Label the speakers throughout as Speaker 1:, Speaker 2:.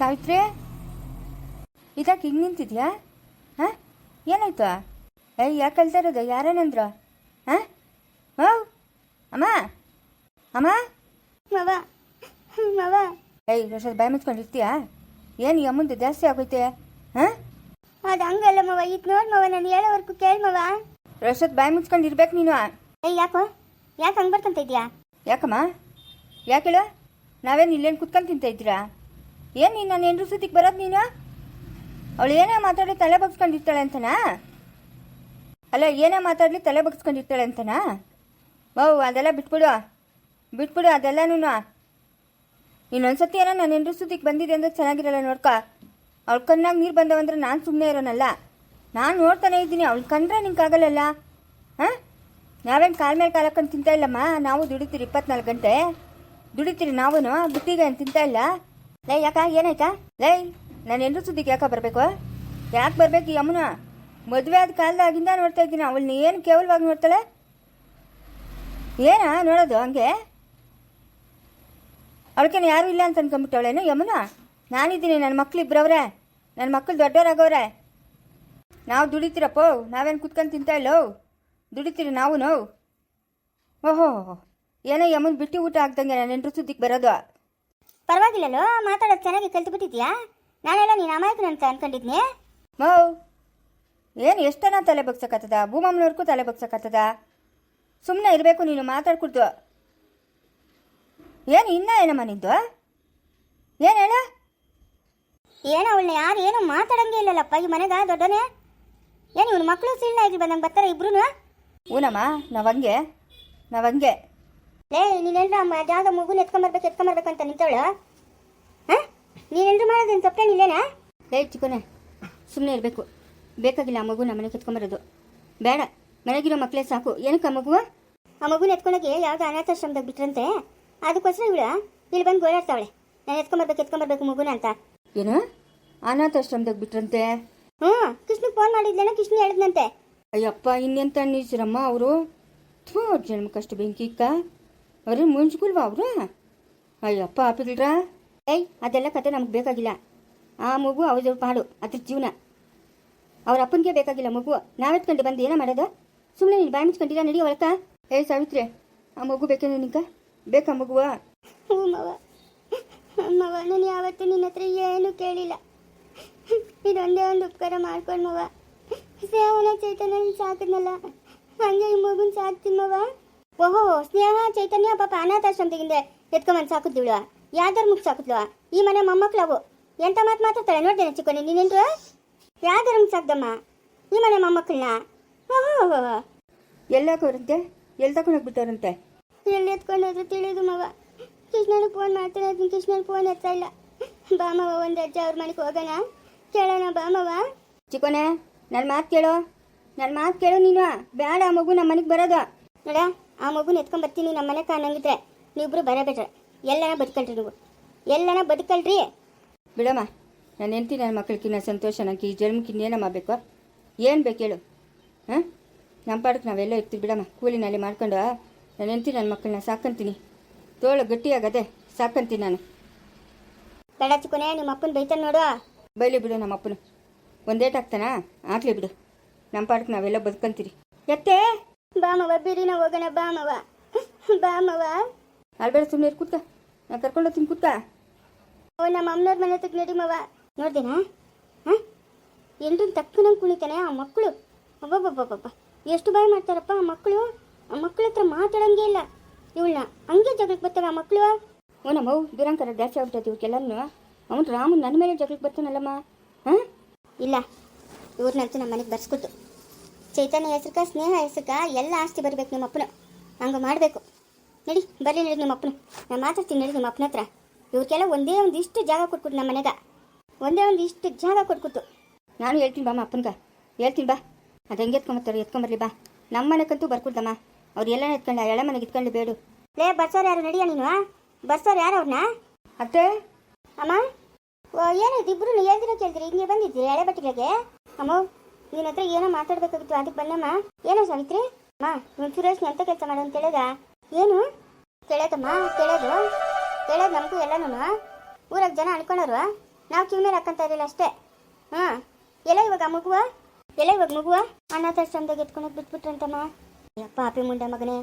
Speaker 1: ಸಾವಿತ್ರಿ? ಇದಕ್ಕೆ ಹಿಂಗೆ ನಿಂತಿದ್ಯಾ? ಹಾಂ? ಏನಾಯ್ತು? ಏಯ್ ಯಾಕೆ ಕಳ್ತಾ ಇರೋದು? ಯಾರೇನಂದ್ರು? ಹಾಂ? ಓ ಅಮ್ಮ? ಅಮ್ಮ?
Speaker 2: ಮವ. ಮವ.
Speaker 1: ಏಯ್ ವರ್ಷದ ಬಾಯಿ ಮುಚ್ಕೊಂಡಿರ್ತೀಯಾ? ಏನು ಈ ಅಮ್ಮಂದು ಜಾಸ್ತಿ ಆಗೋಯ್ತೆ? ಹಾಂ?
Speaker 2: ಅದು ಹಂಗಲ್ಲ ಮವ. ಈಗ ನೋಡಿ ಮವ ನಾನು ಹೇಳೋವರೆಗೂ ಕೇಳಿ ಮವ.
Speaker 1: ರಶದ್ ಬಾಯಿ ಮುಚ್ಕೊಂಡು ಇರ್ಬೇಕು ನೀನು.
Speaker 2: ಏಯ್ ಯಾಕೋ? ಯಾಕೆ ಹಂಗೆ ಬರ್ತಂತ ಇದೆಯಾ
Speaker 1: ಯಾಕಮ್ಮ? ಯಾಕೆ ಹೇಳು? ನಾವೇನು ಇಲ್ಲೇನು ಕುತ್ಕೊಂಡು ತಿಂತ ಇದ್ದೀರಾ? ಏನು ನೀನು? ನನ್ನ ಹೆಂಡ್ರು ಸುದ್ದಿಗೆ ಬರೋದು ನೀನು? ಅವಳು ಏನೇ ಮಾತಾಡಿ ತಲೆ ಬಗ್ಸ್ಕೊಂಡಿರ್ತಾಳೆ ಅಂತನಾ? ಅಲ್ಲ, ಏನೇ ಮಾತಾಡಲಿ ತಲೆ ಬಗ್ಸ್ಕೊಂಡಿರ್ತಾಳೆ ಅಂತನಾ? ಓ ಅದೆಲ್ಲ ಬಿಟ್ಬಿಡು. ಬಿಟ್ಬಿಡು ನೀನು ಇನ್ನೊಂದ್ಸತಿ ಏನೋ ನನ್ನ ಎಂಟ್ರ ಸುದ್ದಿಗೆ ಬಂದಿದೆ ಅಂದ್ರೆ ಚೆನ್ನಾಗಿರಲ್ಲ ನೋಡ್ಕ. ಅವಳ ಕಣ್ಣಾಗ ನೀರು ಬಂದವಂದ್ರೆ ನಾನು ಸುಮ್ಮನೆ ಇರೋನಲ್ಲ. ನಾನು ನೋಡ್ತಾನೆ ಇದ್ದೀನಿ, ಅವಳು ಕಂಡ್ರೆ ನಿಂಗಾಗಲ್ಲಲ್ಲ ಹಾಂ? ನಾವೇನು ಕಾಲ ಮೇಲೆ ಕಾಲ ಹಾಕೊಂಡು ತಿಂತಾ ಇಲ್ಲಮ್ಮ? ನಾವು ದುಡಿತೀರಿ ಇಪ್ಪತ್ನಾಲ್ಕು ಗಂಟೆ. ದುಡಿತೀರಿ ನಾವೂ ಬುತ್ತಿಗೆ ಏನು ಇಲ್ಲ? ಲೇ, ಯಾಕ? ಏನಾಯ್ತಾ? ಲೇ, ನಾನು ಎಲ್ಲರೂ ಸುದ್ದಿಗೆ ಯಾಕ ಬರಬೇಕು ಯಾಕೆ ಬರಬೇಕು ಯಮುನ ಮದುವೆ ಆದ ಕಾಲದಾಗಿಂದ ನೋಡ್ತಾ ಇದ್ದೀನಿ. ಅವಳನ್ನ ಏನು ಕೇವಲವಾಗಿ ನೋಡ್ತಾಳೆ? ಏನ ನೋಡೋದು ಹಂಗೆ? ಅವಳಕ್ಕೇನು ಯಾರೂ ಇಲ್ಲ ಅಂತ ಅನ್ಕೊಂಡ್ಬಿಟ್ಟವಳೇನು ಯಮುನ ನಾನಿದ್ದೀನಿ ನನ್ನ ಮಕ್ಳು ಇಬ್ಬರವ್ರೆ ನನ್ನ ಮಕ್ಕಳು ದೊಡ್ಡವರಾಗವ್ರೆ ನಾವು ದುಡಿತೀರಪ್ಪೋ, ನಾವೇನು ಕುತ್ಕೊಂಡು ತಿಂತಾ ಇಲ್ಲೋ? ದುಡಿತೀರಿ ನಾವು ನೋವು ಓಹೋ, ಏನೋ ಯಮುನ್ ಬಿಟ್ಟು ಊಟ ಆಗ್ದಂಗೆ ನಾನು ಎಂಟ್ರ ಸುದ್ದಿಗೆ ಬರೋದು.
Speaker 2: ಪರವಾಗಿಲ್ಲಲ್ಲೋ ಮಾತಾಡೋದು ಚೆನ್ನಾಗಿ ಕಲ್ತು ಬಿಟ್ಟಿದ್ಯಾ ನಾನೆಲ್ಲ ನೀನು ಅಮಾಯಕನ ಅಂತ ಅನ್ಕೊಂಡಿದ್ನಿ?
Speaker 1: ಮೌ ಏನು ಎಷ್ಟನ ತಲೆ ಬಗ್ಸಕತ್ತದ? ಭೂಮಮ್ಮನವ್ರಿಗೂ ತಲೆ ಬಗ್ಸಕತ್ತದ? ಸುಮ್ಮನೆ ಇರಬೇಕು ನೀನು ಮಾತಾಡ್ಕೊಡ್ತು ಏನು ಇನ್ನ ಏನಮ್ಮ ನಿಂದು? ಏನು ಹೇಳ?
Speaker 2: ಏನೋ ಅವಳನ್ನ ಯಾರು ಏನೋ ಮಾತಾಡಂಗೆ ಇಲ್ಲಲ್ಲಪ್ಪ ಈ ಮನೆಗ ದೊಡ್ಡನೇ? ಏನು ಇವನು ಮಕ್ಕಳು ಸೀಳ್ನಾಗಿ ಬಂದಂಗೆ ಬರ್ತಾರೆ ಇಬ್ರು
Speaker 1: ಊನಮ್ಮ ನಾವಂಗೆ ನಾವಂಗೆ
Speaker 2: ಲೇ ನೀನೇನ್ರ ಯಾವ್ದೋ ಮಗುನ ಎತ್ಕೊಂಬರ್ಬೇಕು ಎತ್ಕೊಂಬರ್ಬೇಕಂತ ನಿಂತವಳು? ಹಾಂ? ನಿನ್ ಮಾಡೋದೇನು ತಪ್ಪೇನಿಲ್ಲೇನಾ
Speaker 1: ಲೇ ಚಿಕ್ಕನೆ ಸುಮ್ಮನೆ ಇರಬೇಕು. ಬೇಕಾಗಿಲ್ಲ ಆ ಮಗು ಮನೆಗೆ ಎತ್ಕೊಂಬರೋದು ಬೇಡ ಮನೆಗಿರೋ ಮಕ್ಕಳೇ ಸಾಕು. ಏನಕ್ಕೆ ಆ ಮಗು
Speaker 2: ಆ ಮಗುನ ಎತ್ಕೊಂಡೋಗಿ ಯಾವ್ದು ಅನಾಥಾಶ್ರಮದಾಗ ಬಿಟ್ರಂತೆ. ಅದಕ್ಕೋಸ್ಕರ ಇವಳು ಇಲ್ಲಿ ಬಂದು ಗೋಳಾಡ್ತಾವಳೆ. ನಾನು ಎತ್ಕೊಂಬರ್ಬೇಕು ಎತ್ಕೊಂಬರ್ಬೇಕು ಮಗುನ ಅಂತ.
Speaker 1: ಏನು? ಅನಾಥಾಶ್ರಮದಾಗ ಬಿಟ್ರಂತೆ?
Speaker 2: ಹ್ಞೂ ಕೃಷ್ಣಗೆ ಫೋನ್ ಮಾಡಿದ್ಲೇನ ಕೃಷ್ಣ ಹೇಳಿದ್ನಂತೆ.
Speaker 1: ಅಯ್ಯಪ್ಪ ಇನ್ನೆಂತ ನಿಜರಮ್ಮ ಅವರು? ಥೂ ಜನ್ಮಕ್ಕಷ್ಟು ಬೆಂಕಿ ಇಕ್ಕ? ಅವ್ರೇನು ಮುಂಚ್ಗುಲ್ವಾ ಅವರು ಅಯ್ಯಪ್ಪ ಆಪಿಲ್ರ ಏಯ್ ಅದೆಲ್ಲ ಕತೆ ನಮ್ಗೆ ಬೇಕಾಗಿಲ್ಲ ಆ ಮಗು ಅವ್ರ ಪಾಡು ಅದ್ರ ಜೀವನ ಅವ್ರ ಅಪ್ಪನಿಗೆ ಬೇಕಾಗಿಲ್ಲ ಮಗು ನಾವೆತ್ಕೊಂಡು ಬಂದು ಏನೋ ಮಾಡೋದು ಸುಮ್ಮನೆ ನೀನು ಬಾಯಿ ಮುಚ್ಕೊಂಡಿಲ್ಲ ನಡಿ ಒಳಕ ಏಯ್ ಸಾವಿತ್ರಿ ಆ ಮಗು ಬೇಕೇನು ನಿಂಕ ಬೇಕಾ ಮಗುವ
Speaker 2: ಮವ ನಾನು ಯಾವತ್ತೂ ನಿನ್ನ ಹತ್ರ ಏನು ಕೇಳಿಲ್ಲ ಇದೊಂದೇ ಒಂದು ಉಪಕಾರ ಮಾಡ್ಕೊಂಡು ಮವ ಸೇವನ ಚೈತನ್ಯ ಸಾಕಿದ್ನಲ್ಲ ಹಂಗೆ ಈ ಮಗುನ್ ಸಾಕ್ತೀನಿ ಮವ ಓಹೋ ಸ್ನೇಹ ಚೈತನ್ಯ ಪಾಪ ಅನಾಥಾಶ್ರಮದಿಂದ ಎತ್ಕೊಂಬಂದು ಸಾಕಿದ್ಳು ಯಾವ್ದಾರು ಮುಗ್ ಸಾಕಿದ್ಲು ಈ ಮನೆ ಮೊಮ್ಮಕ್ಳು ಅವು. ಎಂತ ಮಾತು ಮಾತಾಡ್ತಾಳೆ? ನೋಡ್ತೇನೆ ಚಿಕ್ಕನೆ ನೀನೇನ್ರು ಯಾವ್ದಾರು ಮುಖ ಸಾಕ್ದಮ್ಮ? ಈ ಮನೆ ಮೊಮ್ಮಕ್ಕಳನ್ನ ಓಹೋ
Speaker 1: ಎಲ್ಲಾಕವ್ರಂತೆ ಎಲ್ಲಿ ತಗೊಂಡೋಗ್ಬಿಟ್ಟವ್ರಂತೆ
Speaker 2: ಎಲ್ಲಿ ಎತ್ಕೊಂಡೋದ್ರು ತಿಳಿದು ಮವ. ಕೃಷ್ಣನಿಗೆ ಫೋನ್ ಮಾಡ್ತಾರೆ ಅದನ್ನ ಕೃಷ್ಣನ್ ಫೋನ್ ಎತ್ತ ಇಲ್ಲ. ಬಾ ಮವ ಒಂದು ಅಜ್ಜ ಅವ್ರ ಮನೆಗೆ ಹೋಗೋಣ? ಕೇಳೋಣ ಬಾ ಮವ
Speaker 1: ಚಿಕ್ಕೋನೆ ನನ್ನ ಮಾತು ಕೇಳು. ನನ್ನ ಮಾತು ಕೇಳು ನೀನು. ಬೇಡ ಮಗು ನಮ್ಮ ಮನೆಗೆ ಬರೋದು.
Speaker 2: ನೋಡ ಆ ಮಗುನ ಎತ್ಕೊಂಡ್ ಬರ್ತೀನಿ ನಮ್ಮ ಮನೆ ಕಾಣಂಗಿದ್ರೆ ನೀವಿಬ್ರು ಬರಬೇಡ್ರ ಎಲ್ಲನ ಬದುಕಲ್ರಿ ನೀವು. ಎಲ್ಲನ ಬದುಕಲ್ರಿ
Speaker 1: ಬಿಡಮ್ಮ ನಾನು ಹೆಂಡ್ತಿ ನನ್ನ ಮಕ್ಕಳಿಗಿನ್ನ ಸಂತೋಷ ನನಗೆ ಈ ಜನ್ಮಕ್ಕೆ ಇನ್ನೇನಮ್ಮ ಬೇಕು? ಏನು ಬೇಕು ಹೇಳು? ಹಾಂ? ನಮ್ಮ ಪಾಡಕ್ಕೆ ನಾವೆಲ್ಲ ಇರ್ತೀವಿ ಬಿಡಮ್ಮ ಕೂಲಿನಲ್ಲಿ ಮಾಡ್ಕೊಂಡು ನಾನು ಹೆಂಡ್ತಿ ನನ್ನ ಮಕ್ಕಳನ್ನ ಸಾಕಂತೀನಿ. ತೋಳು ಗಟ್ಟಿಯಾಗದೆ ಸಾಕಂತೀನಿ ನಾನು.
Speaker 2: ಬೇಡ ಚಿಕ್ಕನೆ ನಿಮ್ಮ ಅಪ್ಪನ ಬೈತಾನೆ ನೋಡು.
Speaker 1: ಬೈಲಿ ಬಿಡು ನಮ್ಮ ಅಪ್ಪನು. ಒಂದೇಟ್ ಆಗ್ತಾನಾ? ಆಗಲಿ ಬಿಡು. ನಮ್ಮ ಪಾಡಕ್ಕೆ ನಾವೆಲ್ಲ ಬದುಕಂತೀರಿ. ಎತ್ತೇ!
Speaker 2: ಬಾ ಮವ ಬಿರಿನ ಹೋಗೋಣ ಬಾಮವ ಬಾಮವ
Speaker 1: ಅಲ್ಬೇಡ ಸುಮ್ಮನೆ ಕೂತ್ಕ. ನಾನು ಕರ್ಕೊಂಡು ಹೋಗ್ತೀನಿ ಕೂತ್ಕ.
Speaker 2: ಓ ನಮ್ಮ ಅಮ್ಮನವ್ರ ಮನೆ ಹತ್ರಕ್ಕೆ ನಡಿ ಮವ ನೋಡ್ದೇನಾ? ಹಾಂ? ಎಲ್ರನ್ನ ತಕ್ಕನಂಗೆ ಕುಣಿತಾನೆ ಆ ಮಕ್ಕಳು. ಅಬ್ಬಬ್ಬಬ್ಬಬ್ಬ. ಎಷ್ಟು ಬಾಯಿ ಮಾಡ್ತಾರಪ್ಪ ಆ ಮಕ್ಕಳು? ಆ ಮಕ್ಕಳ ಹತ್ರ ಮಾತಾಡಂಗೆ ಇಲ್ಲ. ಇವಳನ್ನ ಹಂಗೆ ಜಗಳಕ್ಕೆ ಬರ್ತಾರೆ ಆ ಮಕ್ಕಳು?
Speaker 1: ಓ ನಮ್ಮ ದುರಂಕರ ಜಾಸ್ತಿ ಆಗ್ಬಿಟ್ಟೈತಿ ಇವ್ರಿಗೆಲ್ಲನೂ ಅವನು ರಾಮ ನನ್ನ ಮೇಲೆ ಜಗಳಕ್ಕೆ ಬರ್ತಾನಲ್ಲಮ್ಮ. ಹಾಂ?
Speaker 2: ಇಲ್ಲ. ಇವ್ರನ್ನಂತೂ ನಮ್ಮ ಮನೆಗೆ ಬರ್ಸ್ಕೊಟ್ಟು ಚೈತನ್ಯ ಹೆಸ್ರಕ ಸ್ನೇಹ ಹೆಸ್ರಕ ಎಲ್ಲ ಆಸ್ತಿ ಬರ್ಬೇಕು ನಿಮ್ಮ ಅಪ್ಪನ. ಹಂಗೆ ಮಾಡಬೇಕು. ನಡಿ ಬರ್ರಿ ನಡಿ ನಿಮ್ಮ ಅಪ್ಪನ. ನಾನು ಮಾತಾಡ್ತೀನಿ ನಡಿ ನಿಮ್ಮ ಅಪ್ಪನ ಹತ್ರ. ಇವ್ರಿಗೆಲ್ಲ ಒಂದೇ ಒಂದು ಇಷ್ಟು ಜಾಗ ಕೊಟ್ಬಿಟ್ಟು ನಮ್ಮ ಮನೆಗೆ. ಒಂದೇ ಒಂದು ಇಷ್ಟು ಜಾಗ ಕೊಟ್ಬಿಟ್ಟು.
Speaker 1: ನಾನು ಹೇಳ್ತೀನಿ ಬಾಮ್ಮ ಅಪ್ಪನ್ಗ. ಹೇಳ್ತೀನಿ ಬಾ. ಅದು ಹೆಂಗೆ ಎತ್ಕೊಂಬರ್ತಾರೆ ಎತ್ಕೊಂಬರ್ಲಿ ಬಾ. ನಮ್ಮ ಮನೆಗಂತೂ ಬರ್ಕೊಡ್ದಮ್ಮ. ಅವ್ರು ಎಲ್ಲ ಎತ್ಕೊಂಡು ಎಳೆ ಮನೆಗೆ ಇಟ್ಕೊಂಡು ಬೇಡು.
Speaker 2: ಲೇ ಬರ್ಸೋರು ಯಾರು? ನಡಿಯ ನೀನು? ಬರ್ಸೋರು ಯಾರು ಅವ್ರನ್ನ
Speaker 1: ಅತ್ತೆ?
Speaker 2: ಅಮ್ಮ? ಓ ಏನಾಯ್ತು ಇಬ್ರು ಹೇಳ್ದಿರೋ ಕೇಳ್ತೀರಿ ಹಿಂಗೆ ಬಂದಿದ್ದೀರಿ ಎಳೆ ಬಟ್ಟೆಗಳಿಗೆ? ಅಮ್ಮ ನಿನ್ನ ಹತ್ರ ಏನೋ ಮಾತಾಡ್ಬೇಕಾಗಿತ್ತು, ಅದಕ್ಕೆ ಬಂದಮ್ಮ. ಏನೋ ಸಾವಿತ್ರಿ? ಅಮ್ಮ ನೀನು ಸುರೇಶ್ನ ಎಂತ ಕೆಲಸ ಮಾಡು ಅಂತ ಹೇಳಿದ? ಏನು? ಕೇಳೋದಮ್ಮ, ಕೇಳೋದು. ಕೇಳೋದು ನಮಗೂ ಎಲ್ಲನೂ ಊರಾಗ ಜನ ಅನ್ಕೊಳೋರು ನಾವು ಕಿವಿ ಮೇಲೆ ಹಾಕಂತ ಇರಲಿಲ್ಲ ಅಷ್ಟೇ. ಹಾಂ ಎಲ್ಲ ಇವಾಗ ಮಗುವ? ಎಲ್ಲ ಇವಾಗ ಮಗುವ? ಅನಾಥಾಶ್ರಮದಾಗ ಎತ್ಕೊಂಡೋಗಿ ಬಿಟ್ಬಿಟ್ರಂತಮ್ಮ. ಯಪ್ಪ ಅಪಿ ಮುಂಡ ಮಗನೇ.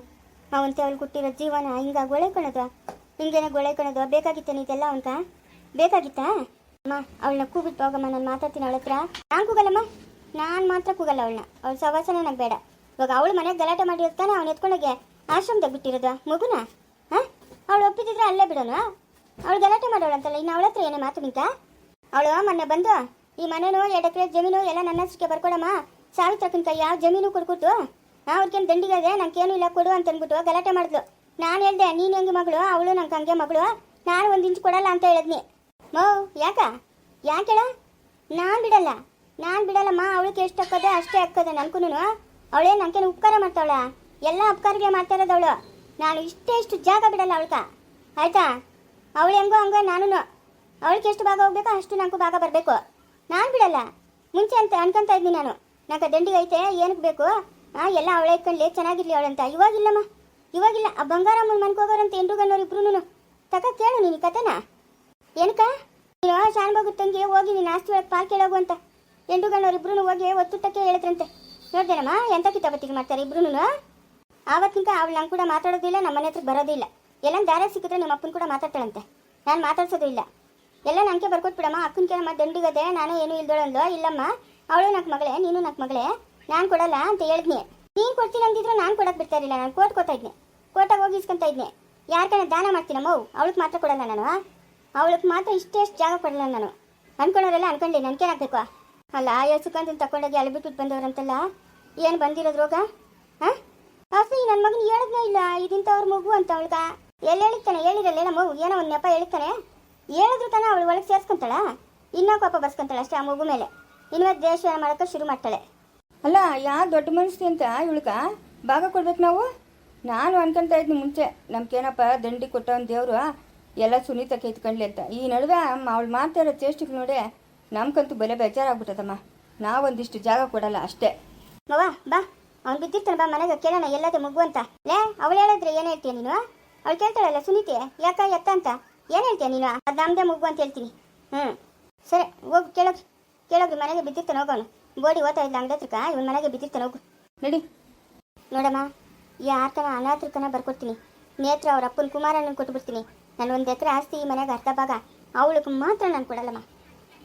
Speaker 2: ಅವಂತೆ ಅವ್ಳು ಕೊಟ್ಟಿರೋ ಜೀವನ ಹಿಂಗ ಒಳ್ಳೆ ಕಣದ? ಹಿಂಗೇನೆ ಗೊಳೆ ಕಣದು? ಬೇಕಾಗಿತ್ತ ನೀತೆಲ್ಲ ಅವಂತ ಬೇಕಾಗಿತ್ತಾ? ಅಮ್ಮ, ಅವಳನ್ನ ಕೂಗ್ಬಿಟ್ಟು ಹೋಗಮ್ಮ, ನಾನು ಮಾತಾಡ್ತೀನಿ ಅವಳ ಹತ್ರ ನಾನು ಕೂಗಲ್ಲಮ್ಮ. ನಾನು ಮಾತ್ರ ಕೂಗಲ್ಲ ಅವಳನ್ನ. ಅವಳ ಸವಾಸನ ನನಗೆ ಬೇಡ. ಇವಾಗ ಅವಳು ಮನೆಗೆ ಗಲಾಟೆ ಮಾಡಿರ್ತಾನೆ, ಅವ್ನು ಎತ್ಕೊಂಡೋಗಿ ಆಶ್ರಮದಾಗ ಬಿಟ್ಟಿರೋದು. ಮಗುನ? ಹಾಂ? ಅವಳು ಒಪ್ಪಿದ್ರೆ ಅಲ್ಲೇ ಬಿಡೋಣ? ಅವಳು ಗಲಾಟೆ ಮಾಡೋಳಂತಲ್ಲ ಇನ್ನು ಅವಳ ಹತ್ರ ಏನೇ ಮಾತು ನಿಂತ? ಅವಳು ಮೊನ್ನೆ ಬಂದು, ಈ ಮನೆನೋ ಎರಡು ಎಕರೆ ಜಮೀನು, ಎಲ್ಲ ನನ್ನ ಹೆಸರಿಗೆ ಬರ್ಕೊಡಮ್ಮ. ಸಾವಿತ್ರಕ್ಕನ ಕೈ ಯಾವ ಜಮೀನು ಕೊಡ್ಕೊಟ್ಟು ಅವ್ರಿಗೇನು ದಂಡಿಗದೆ ನಂಗೇನು ಇಲ್ಲ, ಕೊಡು ಅಂತ ಅಂದ್ಬಿಟ್ಟು ಗಲಾಟೆ ಮಾಡಿದ್ಲು. ನಾನು ಹೇಳ್ದೆ, ನೀನು ಹೆಂಗೆ ಮಗಳು? ಅವಳು ನಂಗೆ ಹಂಗೆ ಮಗಳು. ನಾನು ಒಂದು ಇಂಚು ಕೊಡಲ್ಲ ಅಂತ ಹೇಳಿದ್ನಿ. ಮೌ ಯಾಕ ಹೇಳ? ನಾನು ಬಿಡಲ್ಲ. ನಾನು ಬಿಡಲ್ಲಮ್ಮ, ಅವಳಿಗೆ ಎಷ್ಟು ಹಾಕೋದೆ ಅಷ್ಟೇ ಹಾಕೋದೆ ನನ್ಕೂನು ಅವಳೇ ನನಗೇನು ಉಪಕಾರ ಮಾಡ್ತಾವಳ? ಎಲ್ಲ ಉಪಕಾರಗಳೇ ಮಾಡ್ತಾ ಅವಳು. ನಾನು ಇಷ್ಟೇ ಇಷ್ಟು ಜಾಗ ಬಿಡಲ್ಲ ಅವಳ್ಕ. ಆಯ್ತಾ? ಅವಳು ಹೆಂಗೋ ಹಂಗೋ ನಾನು ಅವಳಿಗೆ ಎಷ್ಟು ಭಾಗ ಹೋಗ್ಬೇಕೋ ಅಷ್ಟು ನನಗೂ ಭಾಗ ಬರಬೇಕು. ನಾನು ಬಿಡಲ್ಲ. ಮುಂಚೆ ಅಂತ ಅನ್ಕೊಂತ ಇದ್ದೀನಿ ನಾನು. ನಂಗೆ ದಂಡಿಗೆ ಐತೆ ಏನಕ್ಕೆ ಬೇಕು? ಎಲ್ಲ ಅವಳೆ ಇಟ್ಕೊಂಡ್ಲಿ ಚೆನ್ನಾಗಿರ್ಲಿ ಅವಳಂತ ಇವಾಗಿಲ್ಲಮ್ಮ. ಇವಾಗಿಲ್ಲ. ಆ ಬಂಗಾರಮ್ಮನ ಮನ್ಕೋಗೋರಂತ ಗಣ್ಣವ್ರು ಇಬ್ರು ತಕ ಕೇಳು ನೀನು ಕತೆನಾ ಏನಕ್ಕ? ನೀನು ಶಾನ್ಭಾಗದ ತಂಗಿ ಹೋಗಿ ನೀನು ಆಸ್ತಿ ಒಳಗೆ ಪಾಲ್ ಕೇಳೋಗು ಅಂತ. ಎಂಟು ಗಣ್ಣವ್ರು ಇಬ್ರು ಹೋಗಿ ಒತ್ತುಟ್ಟಕ್ಕೆ ಹೇಳಿದ್ರಂತೆ. ನೋಡ್ದೇನಮ್ಮ, ಎಂತ ಕಿತಾಪತ್ತಿಗೆ ಮಾಡ್ತಾರೆ ಇಬ್ರು ಆವತ್ತಿನ ಅವಳು ನಂಗೆ ಕೂಡ ಮಾತಾಡೋದಿಲ್ಲ ನಮ್ಮ ಮನೆ ಹತ್ರ ಬರೋದಿಲ್ಲ. ಎಲ್ಲ ದಾರ ಸಿಕ್ಕಿದ್ರೆ ನಿಮ್ಮ ಅಪ್ಪನ ಕೂಡ ಮಾತಾಡ್ತಾಳಂತೆ. ನಾನು ಮಾತಾಡ್ಸೋದು ಇಲ್ಲ. ಎಲ್ಲ ನನಗೆ ಬರ್ಕೊಟ್ಬಿಡಮ್ಮ ಅಕ್ಕನ ಕೇಳಮ್ಮ, ದಂಡಿಗದೆ, ನಾನು ಏನು ಇಲ್ದೋಳಂದ್ಲು ಇಲ್ಲಮ್ಮ, ಅವಳು ನಾಲ್ಕು ಮಗಳೇ, ನೀನು ನಾಲ್ಕು ಮಗಳೇ, ನಾನು ಕೊಡಲ್ಲ ಅಂತ ಹೇಳಿದ್ನಿ. ನೀನು ಕೊಡ್ತೀನಿ ಅಂದಿದ್ರು ನಾನು ಕೊಡಕ್ಕೆ ಬಿಡ್ತಾ ಇರಲಿಲ್ಲ, ನಾನು ಕೋರ್ಟ್ ಕೊಡ್ತಾ ಇದ್ನಿ. ಕೋರ್ಟಾಗ ಹೋಗಿ ಇಸ್ಕೊತಾ ಇದ್ನಿ. ಯಾರ ಕಡೆ ದಾನ ಮಾಡ್ತೀನಮ್ಮ ಅವಳಿಗೆ ಮಾತ್ರ ಕೊಡಲ್ಲ ನಾನು ಅವಳಿಗೆ ಮಾತ್ರ ಇಷ್ಟೇ ಜಾಗ ಕೊಡಲ್ಲ ನಾನು. ಅನ್ಕೊಳೋರೆಲ್ಲ ಅನ್ಕೊಂಡೆ ನನ್ಗೇನಾಗಬೇಕು ಅಲ್ಲ ಯಸುಕಂತ ತಗೊಂಡೋಗಿ ಅಲ್ಲಿ ಬಿಟ್ಟು ಬಂದವ್ರಂತಲ್ಲ? ಏನು ಬಂದಿರೋದು ರೋಗ ಹಾಂ? ಅಸಲಿ ನನ್ನ ಮಗನ ಹೇಳದ್ನೇ ಇಲ್ಲ. ಇದಿಂತವ್ರ ಮಗು ಅಂತ ಅವಳ್ಗ. ಎಲ್ಲಿ ಹೇಳಿರ್ತಾನೆ ಹೇಳಿರಲ್ಲ ನಮ್ಮ ಮಗು. ಏನೋ ಒಂದು ನೆಪ ಹೇಳ್ತಾನೆ ಹೇಳಿದ್ರು ತಾನೆ ಅವಳು ಒಳಗೆ ಸೇರ್ಸ್ಕೊಂತಾಳ? ಇನ್ನೂ ಕೋಪ ಬರ್ಸ್ಕೊಂತಾಳೆ ಅಷ್ಟೇ ಆ ಮಗು ಮೇಲೆ. ಇನ್ನು ದೇಶ ಮಾಡೋಕೆ ಶುರು ಮಾಡ್ತಾಳೆ.
Speaker 1: ಅಲ್ಲ ಯಾ ದೊಡ್ಡ ಮನಸ್ಸು ಅಂತ ಇವಳಗ? ಭಾಗ ಕೊಡ್ಬೇಕು ನಾವು? ನಾನು ಅನ್ಕೊಂತ ಇದ್ನಿ ಮುಂಚೆ. ನಮ್ಗೇನಪ್ಪ ದಂಡಿ ಕೊಟ್ಟವನ್ ದೇವ್ರು? ಎಲ್ಲ ಸುನೀತ ಇತ್ಕೊಂಡ್ಲಿ ಅಂತ. ಈ ನಡುವೆ ಅವಳು ಮಾಡ್ತಾ ಇರೋ ಚೇಷ್ಟಿಗೆ ನೋಡಿ ನಮ್ಗಂತೂ ಬೆಲೆ ಬೇಜಾರಾಗ್ಬಿಟ್ಟದಮ್ಮ. ನಾವೊಂದಿಷ್ಟು ಜಾಗ ಕೊಡಲ್ಲ ಅಷ್ಟೇ.
Speaker 2: ಮವ ಬಾ. ಅವ್ನು ಬಿದ್ದಿರ್ತಾನೆ ಬಾ ಮನೆಗೆ ಕೇಳೋಣ ಎಲ್ಲದೇ ಮಗು ಅಂತ. ಲೇ ಅವಳು ಹೇಳಿದ್ರೆ ಏನು ಹೇಳ್ತೀಯ ನೀನು? ಅವಳು ಕೇಳ್ತಾಳಲ್ಲ ಸುನೀತಿ ಯಾಕ ಎತ್ತ ಅಂತ? ಏನು ಹೇಳ್ತೀಯ ನೀನು? ಅದು ನಮ್ಮದೇ ಮಗು ಅಂತ ಹೇಳ್ತೀನಿ. ಹ್ಞೂ ಸರಿ ಹೋಗಿ ಕೇಳೋಗಿ ಕೇಳೋಗಿ ಮನೆಗೆ ಬಿದ್ದಿರ್ತಾನೆ ಹೋಗೋನು ಗೋಡಿ ಓದ್ತಾ ಇಲ್ಲ ಅಂಗಡಿ ಇವನ್ ಮನೆಗೆ ಬಿದ್ದಿರ್ತಾನೆ ಹೋಗು.
Speaker 1: ನಡಿ.
Speaker 2: ನೋಡಮ್ಮ ಯಾರ್ಕನ ಅನಾಥರ್ಕನ ಬರ್ಕೊಡ್ತೀನಿ. ನೇತ್ರ ಅವ್ರ ಅಪ್ಪನ ಕುಮಾರನ ಕೊಟ್ಬಿಡ್ತೀನಿ. ನಾನು ಒಂದು ಎಕರೆ ಆಸ್ತಿ ಈ ಮನೆಗೆ ಅರ್ಧ ಭಾಗ. ಅವಳಿಗೆ ಮಾತ್ರ ನಾನು ಕೊಡಲ್ಲಮ್ಮ.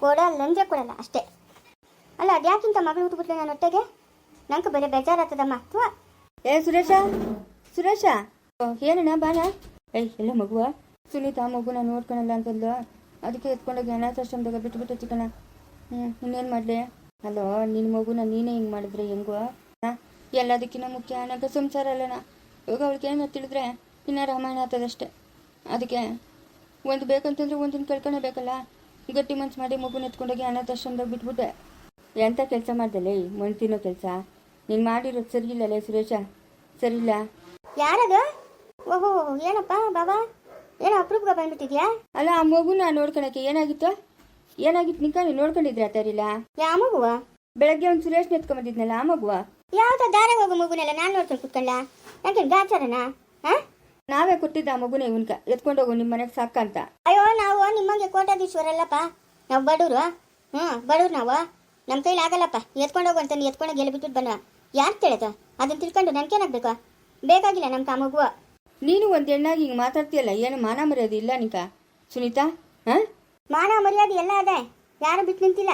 Speaker 2: ಕೊಡಲ್ಲ ಲಂಜ ಕೊಡಲ್ಲ ಅಷ್ಟೇ. ಅಲ್ಲ, ಅದ್ಯಾಕಿಂತ ಮಗಳು ಹುಟ್ಬಿಟ್ಲೆ ನನ್ನ ಹೊಟ್ಟೆಗೆ? ನಂಗೆ ಬರೀ ಬೇಜಾರಾಗ್ತದಮ್ಮ. ಅಥವಾ
Speaker 1: ಏ, ಸುರೇಶ ಸುರೇಶ. ಏನಣ್ಣ ಬಾನ ಏಯ್ ಎಲ್ಲ ಮಗುವ? ಸುನೀತಾ ಮಗುನ ನೋಡ್ಕೊಳಲ್ಲ ಅಂತಂದು. ಅದಕ್ಕೆ ಎತ್ಕೊಂಡೋಗಿ ಅನಾಥಾಶ್ರಮದಾಗ ಬಿಟ್ಬಿಟ್ಟು ಚಿಕ್ಕಣ್ಣ. ಹ್ಞೂ ಇನ್ನೇನು ಮಾಡಲಿ? ಅಲ್ಲೋ ನಿನ್ನ ಮಗುನ ನೀನೇ ಹಿಂಗೆ ಮಾಡಿದ್ರೆ ಹೆಂಗೋ ಎಲ್ಲದಕ್ಕಿಂತ ಮುಖ್ಯ ನನಗೆ ಸಂಸಾರ ಅಲ್ಲಣ್ಣ. ಇವಾಗ ಅವಳಿಗೆ ಏನೋ ತಿಳಿದ್ರೆ, ಇನ್ನ ರಾಮಾಯಣ ಆತದಷ್ಟೇ. ಅದಕ್ಕೆ, ಒಂದು ಬೇಕಂತಂದ್ರೆ ಒಂದಿನ ಕಳ್ಕೊಳಬೇಕಲ್ಲ ಗಟ್ಟಿ ಮನ್ಸು ಮಾಡಿ ಮಗುನ ಎತ್ಕೊಂಡೋಗಿ ಅನಾಥಾಶ್ರಮದಾಗ ಬಿಟ್ಬಿಟ್ಟೆ ಎಂಥ ಕೆಲಸ ಮಾಡ್ದಲ್ಲೇ ಮಣ್ಣು ತಿನ್ನೋ ಕೆಲಸ? ನೀನು ಮಾಡಿರೋದು ಸರಿ ಇಲ್ಲಲ್ಲೇ ಸುರೇಶ? ಸರಿ ಇಲ್ಲ
Speaker 2: ಯಾರದು? ಓಹೋ ಏನಪ್ಪ ಬಾಬಾ? ಏನೋ ಅಪ್ರೂಪಕ್ಕೆ ಬಂದ್ಬಿಟ್ಟಿದ್ಯಾ?
Speaker 1: ಅಲ್ಲ ಆ ಮಗುನ ನೋಡ್ಕೊಳಕ್ಕೆ ಏನಾಗಿತ್ತು? ಏನಾಗಿತ್ತು ನಿಂಕ? ನೀನು ನೋಡ್ಕೊಂಡಿದ್ರೆ ತರಿಲ್ಲ
Speaker 2: ಯಾವ ಮಗುವ?
Speaker 1: ಬೆಳಗ್ಗೆ ಒಂದು ಸುರೇಶ್ ಎತ್ಕೊಂಬಂದಿದ್ನಲ್ಲ ಆ ಮಗುವ?
Speaker 2: ಯಾವ್ದೋ ದಾರ ಹೋಗೋ ಮಗುನೆಲ್ಲ ನಾನು ನೋಡ್ಕೊಂಡು ಕುತ್ಕೊಂಡ ಯಾಕೆ ಗಾಚಾರನಾ? ಹಾ?
Speaker 1: ನಾವೇ ಕೊಟ್ಟಿದ್ದ ಆ ಮಗುನ ಇವನ್ಕ ಎತ್ಕೊಂಡೋಗು ನಿಮ್ಮ ಮನೆಗೆ ಸಾಕಂತ.
Speaker 2: ಅಯ್ಯೋ ನಾವು ನಿಮ್ಮಂಗೆ ಕೋಟಾಧೀಶ್ವರಲ್ಲಪ್ಪ ನಾವು ಬಡವರು. ಹ್ಞೂ ಬಡವ್ರು ನಾವು. ನಮ್ಮ ಕೈಲಿ ಆಗಲ್ಲಪ್ಪ. ಎತ್ಕೊಂಡು ಹೋಗು ಅಂತ ಎತ್ಕೊಂಡೋಗಿ ಎಲ್ಲಿ ಬಿಟ್ಟು ಬನ್ನ ಯಾರು ತಿಳಿದ ಅದನ್ನ ತಿಳ್ಕೊಂಡು ನನ್ಗೇನಾಗಬೇಕು ಬೇಕಾಗಿಲ್ಲ ನಮ್ಮ ಆ ಮಗುವ.
Speaker 1: ನೀನು ಒಂದು ಹೆಣ್ಣಾಗಿ ಹಿಂಗೆ ಮಾತಾಡ್ತೀಯಲ್ಲ ಏನು ಮಾನ ಮರ್ಯಾದೆ ಇಲ್ಲ ನಿಂಕ ಸುನೀತಾ ಹಾಂ?
Speaker 2: ಮಾನ ಮರ್ಯಾದೆ ಎಲ್ಲ ಅದೇ. ಯಾರು ಬಿಟ್ಟು ನಿಂತಿಲ್ಲ.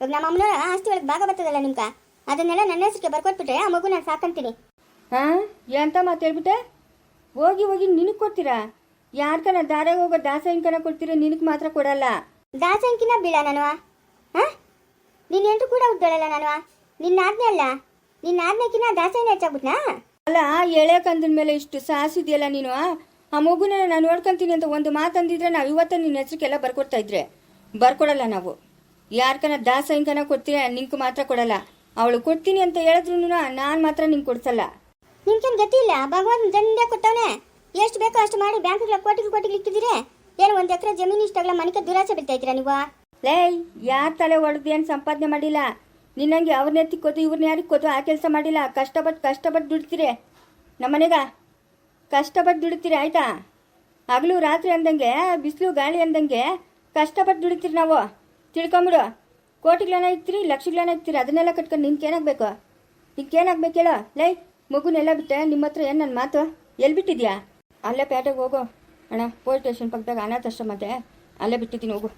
Speaker 2: ಇವಾಗ ನಮ್ಮ ಅಮ್ಮನ ಆಸ್ತಿ ಒಳಗೆ ಭಾಗ ಬರ್ತದಲ್ಲ ನಿಮ್ಕ? ಅದನ್ನೆಲ್ಲ ನನ್ನ ಹೆಸರಿಗೆ ಬರ್ಕೊಟ್ಬಿಟ್ರೆ ಆ ಮಗು ನಾನು ಸಾಕಂತೀನಿ.
Speaker 1: ಹಾಂ? ಎಂತ ಮಾತು ಹೇಳ್ಬಿಟ್ಟೆ? ಹೋಗಿ ಹೋಗಿ ನಿನಗೆ ಕೊಡ್ತೀರಾ? ಯಾರ್ಕನ ದಾರೆ ಹೋಗೋ ದಾಸಯ್ಯನ್ಕನ ಕೊಡ್ತೀರಾ ನಿನಗೆ ಮಾತ್ರ ಕೊಡಲ್ಲ.
Speaker 2: ದಾಸಂಕಿನ ಬೀಳ ನಾನು ಹಾ? ನಿನ್ನ ಎಂಟು ಕೂಡ ಉದ್ದಳಲ್ಲ ನಾನು ನಿನ್ನ ಆಜ್ಞೆ ಅಲ್ಲ? ನಿನ್ನ ಆಜ್ಞೆಕಿನ ದಾಸಯ್ಯನ ಹೆಚ್ಚಾಗ್ಬಿಟ್ನಾ?
Speaker 1: ಅಲ್ಲ ಎಳೆ ಕಂದನ ಮೇಲೆ ಇಷ್ಟು ಸಾಹಸಿದೆಯಲ್ಲ ನೀನು ಆ? ಮಗುನ ನಾನು ನೋಡ್ಕೊಂತೀನಿ ಅಂತ ಒಂದು ಮಾತಂದಿದ್ರೆ ನಾವು ಇವತ್ತ ನಿನ್ನ ಹೆಸರಿಗೆಲ್ಲ ಬರ್ಕೊಡ್ತಾ ಇದ್ರೆ. ಬರ್ಕೊಡಲ್ಲ ನಾವು. ಯಾರ್ಕನ ದಾಸಂಕನ ಕೊಡ್ತೀರಾ ನಿಂಗೆ ಮಾತ್ರ ಕೊಡಲ್ಲ. ಅವಳು ಕೊಡ್ತೀನಿ ಅಂತ ಹೇಳಿದ್ರು ನಾನು ಮಾತ್ರ ನಿಂಗೆ ಕೊಡ್ಸಲ್ಲ.
Speaker 2: ನಿಮ್ಗೇನು ಗತಿ ಇಲ್ಲ? ಭಗವಂತ ದಂಡ ಕೊಟ್ಟವನೆ. ಎಷ್ಟು ಬೇಕೋ ಅಷ್ಟು ಮಾಡಿ ಬ್ಯಾಂಕ್ಗಳ ಕೋಟಿಗೆ ಕೋಟಿಗೆ ಇಕ್ಕಿದ್ದೀರಿ ಏನು ಒಂದು ಎಕರೆ ಜಮೀನು ಇಷ್ಟಾಗಲ್ಲ ಮನೆಗೆ ದುರಾಸೆ ಬೀಳ್ತಾ ಇದ್ದೀರಾ ನೀವು?
Speaker 1: ಲೇ, ಯಾರ ತಲೆ ಒಡೆದು ಏನು ಸಂಪಾದನೆ ಮಾಡಿಲ್ಲ? ನಿನ್ನಂಗೆ ಅವ್ರನ್ನ ಎತ್ತಿಕ್ಕೋದು ಇವ್ರನ್ನ ಯಾರಿಗೆ ಕೋದು ಆ ಕೆಲಸ ಮಾಡಿಲ್ಲ? ಕಷ್ಟಪಟ್ಟು ಕಷ್ಟಪಟ್ಟು ದುಡ್ತೀರಿ? ನಮ್ಮನೆಗ ಕಷ್ಟಪಟ್ಟು ದುಡಿತೀರಿ, ಆಯ್ತಾ? ಹಗಲು ರಾತ್ರಿ ಅಂದಂಗೆ, ಬಿಸಿಲು ಗಾಳಿ ಅಂದಂಗೆ ಕಷ್ಟಪಟ್ಟು ದುಡಿತೀರಿ ನಾವು. ತಿಳ್ಕೊಂಬಿಡು. ಕೋಟಿಗಳನ್ನ ಇಕ್ತೀರಿ, ಲಕ್ಷಗಳನ್ನ ಇಕ್ತೀರಿ, ಅದನ್ನೆಲ್ಲ ಕಟ್ಕೊಂಡು ನಿನ್ಗೆ ನಿನ್ಗೇನಾಗಬೇಕು ಹೇಳೋ ಏನಾಗ್ಬೇಕು ಹೇಳು. ಲೈ ಮಗುನೆಲ್ಲ ಬಿಟ್ಟೆ ನಿಮ್ಮ ಹತ್ರ ಏನು ನನ್ನ ಮಾತು? ಎಲ್ಲಿ ಬಿಟ್ಟಿದ್ಯಾ? ಅಲ್ಲೇ ಪೇಟೆಗೆ ಹೋಗು. ಅಣ್ಣ ಪೊಲೀಸ್ ಸ್ಟೇಷನ್ ಪಕ್ಕದಾಗ ಅನಾಥಾಶ್ರಮ ಮತ್ತೆ ಅಲ್ಲೇ ಬಿಟ್ಟಿದ್ದೀನಿ ಹೋಗು.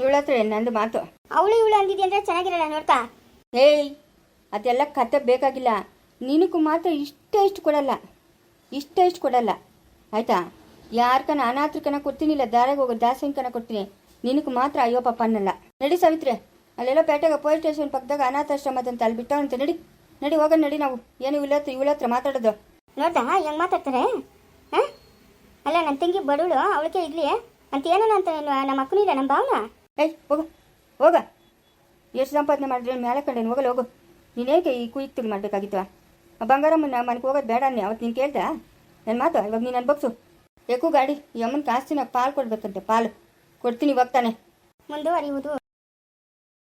Speaker 1: ಇವಳ ಹತ್ರ ಏನು ನಂದು ಮಾತು?
Speaker 2: ಅವಳು ಇವಳು ಅಂದಿದ್ದೆ ಅಂದ್ರೆ ಚೆನ್ನಾಗಿರಲ್ಲ ನೋಡ್ತಾ?
Speaker 1: ಏಯ್ ಅದೆಲ್ಲ ಕತೆ ಬೇಕಾಗಿಲ್ಲ. ನಿನಗೂ ಮಾತ್ರ ಇಷ್ಟೇ ಇಷ್ಟು ಕೊಡಲ್ಲ. ಇಷ್ಟೇ ಇಷ್ಟು ಕೊಡಲ್ಲ. ಆಯ್ತಾ? ಯಾರ್ಕನ ಅನಾಥಕನ ಕೊಡ್ತೀನಿ ಇಲ್ಲ ದಾರಿಗೆ ಹೋಗೋ ದಾಸಂಕನ ಕೊಡ್ತೀನಿ. ನಿನಗೆ ಮಾತ್ರ ಅಯ್ಯೋ ಪಾಪ ಅನ್ನಲ್ಲ. ನಡಿ ಸಾವಿತ್ರೆ. ಅಲ್ಲೆಲ್ಲ ಪೇಟೆಗೆ ಪೊಲೀಸ್ ಸ್ಟೇಷನ್ ಪಕ್ಕದಾಗ ಅನಾಥಾಶ್ರಮದಂತ ಅಲ್ಲಿ ಬಿಟ್ಟವಂತೆ ನಡಿ. ನಡಿ ಹೋಗ ನಡಿ ನಾವು. ಏನು ಇವಳ ಹತ್ರ ಇವಳ ಹತ್ರ ಮಾತಾಡೋದು?
Speaker 2: ನೋಡ್ದಾ? ಹೆಂಗ್ ಮಾತಾಡ್ತಾರೆ? ಹಾ? ಅಲ್ಲ ನನ್ನ ತಂಗಿ ಬಡವಳು ಅವಳಿಗೆ ಇರ್ಲಿ. ಅಂತ ಏನೋ ಅಂತ ನಮ್ಮ ಅಕ್ಕನಿಲ್ಲ ನಮ್ಮ ಭಾವನ?
Speaker 1: ಏಯ್ ಹೋಗು. ಹೋಗ. ಎಷ್ಟು ಸಂಪಾದನೆ ಮಾಡಿದ್ರೆ ಮೇಲೆ ಕಂಡೇನು ಹೋಗಲ್ಲ ಹೋಗು. ನೀನೇಕೆ ಈ ಕುಯ್ಕ್ ತುಳಿ ಮಾಡಬೇಕಾಗಿತ್ತು? ಆ ಬಂಗಾರಮ್ಮನ ಮನೆಗೆ ಹೋಗೋದು ಬೇಡ ನೀ ಅವತ್ತು ನೀನು ಕೇಳ್ದ? ನನ್ನ ಮಾತು? ಇವಾಗ ನೀನು ಅನ್ಬಗ್ಸು ಏಕು ಗಾಡಿ ಈ ಅಮ್ಮನ ಕಾಸ್ತಿನ ಪಾಲು ಕೊಡ್ಬೇಕಂತೆ ಪಾಲು. ಕೊಡ್ತೀನಿ ಇವಾಗ ತಾನೆ.
Speaker 2: ಮುಂದುವರಿಯುವುದು.